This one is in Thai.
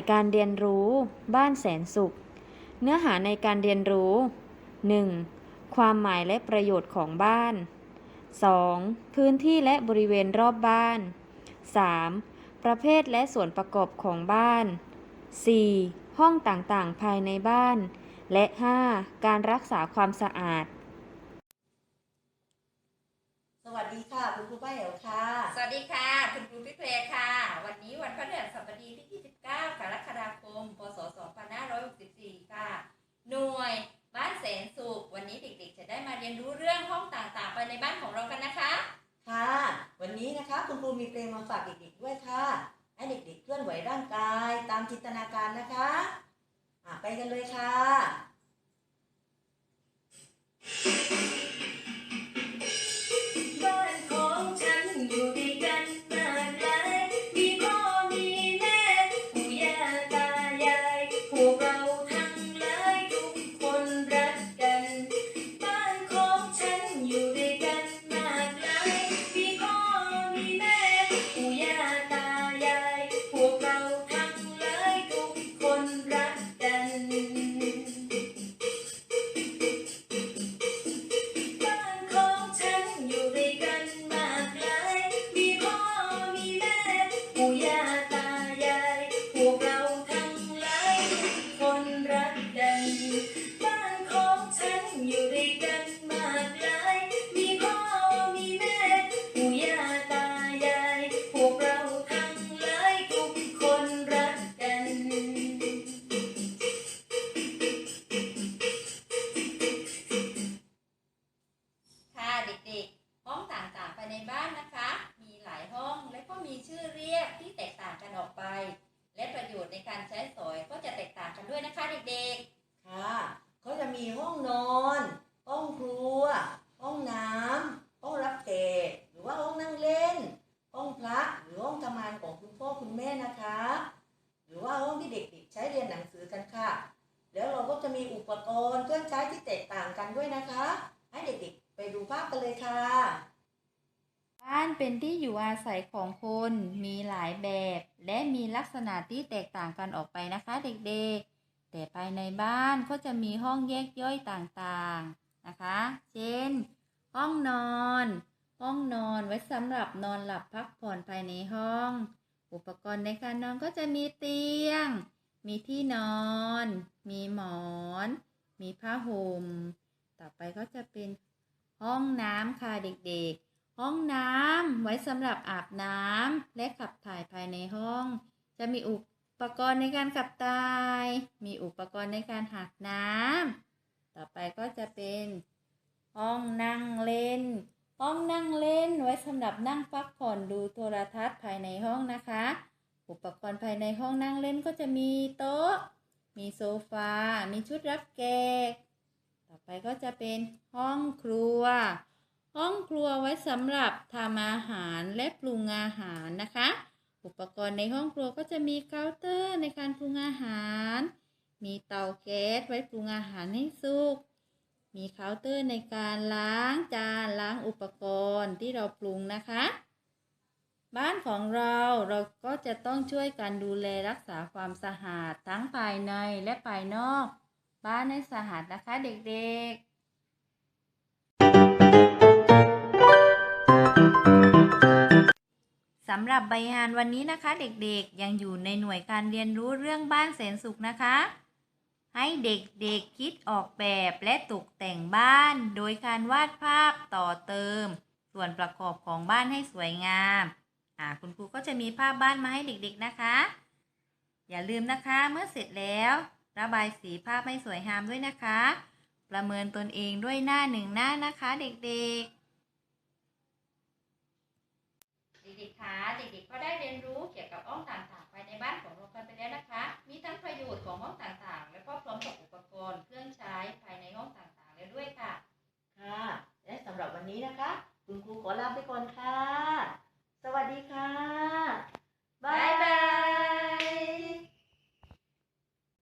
วยการเรียนรู้ บ้านแสนสุข เนื้อหาในการเรียนรู้ 1. ความหมายและประโยชน์ของบ้าน 2. พื้นที่และบริเวณรอบบ้าน 3. ประเภทและส่วนประกอบของบ้าน 4. ห้องต่างๆ ภายในบ้าน และ 5. การรักษาความสะอาด สวัสดีค่ะ คุณครูป้าแอ๋วค่ะ สวัสดีค่ะ คุณครูพี่เพลค่ะ วันนี้วันพฤหัสบดีที่ 29 กรกฎาคม พศ 2564 ค่ะ หน่วยบ้านแสนสุข วันนี้เด็กๆ จะได้มาเรียนรู้เรื่องห้องต่างๆ ไปในบ้านของเรากันนะคะ ค่ะ วันนี้นะคะคุณครูมีเพลงมาฝากเด็กๆด้วยค่ะ ให้เด็กๆเคลื่อนไหวร่างกายตามจินตนาการนะคะ บ้านนะคะ มีหลายห้องและก็มีชื่อเรียกที่แตกต่างกันออกไป และประโยชน์ในการใช้สอยก็จะแตกต่างกันด้วยนะคะเด็กๆ ค่ะเขาจะมีห้องนอน ห้องครัว ห้องน้ำห้องรับแขกหรือว่าห้องนั่งเล่น ห้องพระหรือห้องทำงานของคุณพ่อคุณแม่นะคะ หรือว่าห้องที่เด็กๆ ใช้เรียนหนังสือกันค่ะ แล้วเราก็จะมีอุปกรณ์เครื่องใช้ที่แตกต่างกันด้วยนะคะ ให้เด็กๆ ไปดูภาพกันเลยค่ะ บ้านเป็นที่อยู่อาศัยของคนมีหลายแบบ และมีลักษณะที่แตกต่างกันออกไปนะคะเด็กๆ แต่ภายในบ้านก็จะมีห้องแยกย่อยต่างๆนะคะ เช่น ห้องนอน ห้องนอนไว้สำหรับนอนหลับพักผ่อนภายในห้อง อุปกรณ์ในการนอนก็จะมีเตียง มีที่นอน มีหมอน มีผ้าห่ม ต่อไปก็จะเป็นห้องน้ำค่ะเด็กๆ ห้องน้ำไว้สำหรับอาบน้ำและขับถ่ายภายในห้อง จะมีอุปกรณ์ในการขับถ่าย มีอุปกรณ์ในการหักน้ำต่อไปก็จะเป็น ห้องนั่งเล่น ห้องนั่งเล่นไว้สำหรับนั่งพักผ่อนดูโทรทัศน์ภายในห้องนะคะ อุปกรณ์ภายในห้องนั่งเล่นก็จะมีโต๊ะ มีโซฟา มีชุดรับแขกต่อไปก็จะเป็นห้องครัว ห้องครัวไว้สำหรับทำอาหารและปรุงอาหารนะคะ อุปกรณ์ในห้องครัวก็จะมีเคาน์เตอร์ในการปรุงอาหาร มีเตาแก๊สไว้ปรุงอาหารให้สุก มีเคาน์เตอร์ในการล้างจานล้างอุปกรณ์ที่เราปรุงนะคะ บ้านของเราเราก็จะต้องช่วยกันดูแลรักษาความสะอาดทั้งภายในและภายนอก บ้านให้สะอาดนะคะเด็กๆ หรับใบงานวันนี้นะคะ เด็กๆยังอยู่ในหน่วยการเรียนรู้เรื่องบ้านแสนสุขนะคะ ให้เด็กๆคิดออกแบบและตกแต่งบ้าน โดยการวาดภาพต่อเติม ส่วนประกอบของบ้านให้สวยงามอ่าคุณครูก็จะมีภาพบ้านมาให้เด็กๆนะคะ อย่าลืมนะคะเมื่อเสร็จแล้ว ระบายสีภาพให้สวยงามด้วยนะคะ ประเมินตนเองด้วยหน้าหนึ่งหน้านะคะ เด็กๆ็กๆคะเด็กๆก็ได้เรียนรู้เกี่ยวกับห้องต่างๆภายในบ้านของเรากันไปแล้วนะคะ มีทั้งประโยชน์ของห้องต่างๆ และก็พร้อมกับอุปกรณ์เครื่องใช้ภายในห้องต่างๆแล้วด้วยค่ะ ค่ะ และสำหรับวันนี้นะคะ คุณครูขอลาไปก่อนค่ะ สวัสดีค่ะ บ๊ายบาย